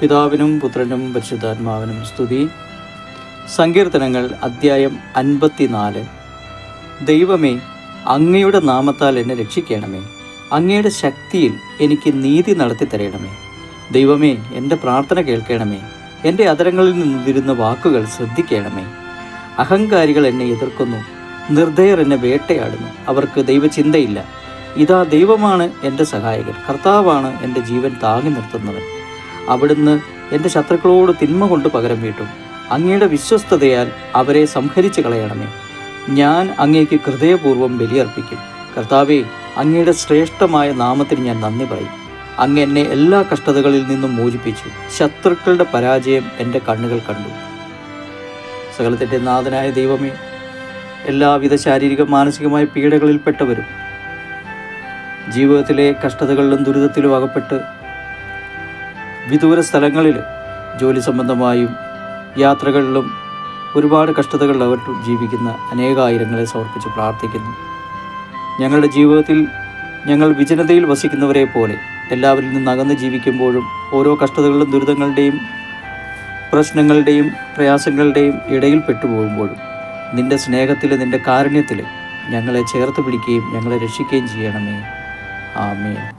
പിതാവിനും പുത്രനും പരിശുദ്ധാത്മാവിനും സ്തുതി. സങ്കീർത്തനങ്ങൾ അദ്ധ്യായം അൻപത്തിനാല്. ദൈവമേ അങ്ങയുടെ നാമത്താൽ എന്നെ രക്ഷിക്കണമേ. അങ്ങയുടെ ശക്തിയിൽ എനിക്ക് നീതി നടത്തി തരണമേ. ദൈവമേ എന്റെ പ്രാർത്ഥന കേൾക്കണമേ. എന്റെ അതരങ്ങളിൽ നിന്നിരുന്ന വാക്കുകൾ ശ്രദ്ധിക്കണമേ. അഹങ്കാരികൾ എന്നെ എതിർക്കുന്നു. നിർദ്ദയർ എന്നെ വേട്ടയാടുന്നു. അവർക്ക് ദൈവചിന്തയില്ല. ഇതാ ദൈവമാണ് എന്റെ സഹായകൻ. കർത്താവാണ് എന്റെ ജീവൻ താങ്ങി നിർത്തുന്നവൻ. അവിടുന്ന് എന്റെ ശത്രുക്കളോട് തിന്മ കൊണ്ട് പകരം വീട്ടും. അങ്ങയുടെ വിശ്വസ്തതയാൽ അവരെ സംഹരിച്ചു കളയണമേ. ഞാൻ അങ്ങേക്ക് ഹൃദയപൂർവം ബലിയർപ്പിക്കും. കർത്താവേ അങ്ങയുടെ ശ്രേഷ്ഠമായ നാമത്തിന് ഞാൻ നന്ദി പറയും. അങ്ങ് എന്നെ എല്ലാ കഷ്ടതകളിൽ നിന്നും മോചിപ്പിച്ചു. ശത്രുക്കളുടെ പരാജയം എന്റെ കണ്ണുകൾ കണ്ടു. സകലത്തിന്റെ നാഥനായ ദൈവമേ എല്ലാവിധ ശാരീരിക മാനസികമായ പീഡകളിൽപ്പെട്ടവരും ജീവിതത്തിലെ കഷ്ടതകളിലും ദുരിതത്തിലും അകപ്പെട്ട് വിദൂര സ്ഥലങ്ങളിൽ ജോലി സംബന്ധമായും യാത്രകളിലും ഒരുപാട് കഷ്ടതകളിൽ അവർ ജീവിക്കുന്ന അനേകായിരങ്ങളെ സമർപ്പിച്ച് പ്രാർത്ഥിക്കുന്നു. ഞങ്ങളുടെ ജീവിതത്തിൽ ഞങ്ങൾ വിജനതയിൽ വസിക്കുന്നവരെ പോലെ എല്ലാവരിൽ നിന്ന് അകന്ന് ജീവിക്കുമ്പോഴും ഓരോ കഷ്ടതകളിലും ദുരിതങ്ങളുടെയും പ്രശ്നങ്ങളുടെയും പ്രയാസങ്ങളുടെയും ഇടയിൽ പെട്ടുപോകുമ്പോഴും നിന്റെ സ്നേഹത്തിൽ നിന്റെ കാരുണ്യത്തിൽ ഞങ്ങളെ ചേർത്ത് പിടിക്കുകയും ഞങ്ങളെ രക്ഷിക്കുകയും ചെയ്യണമേ. ആമേൻ.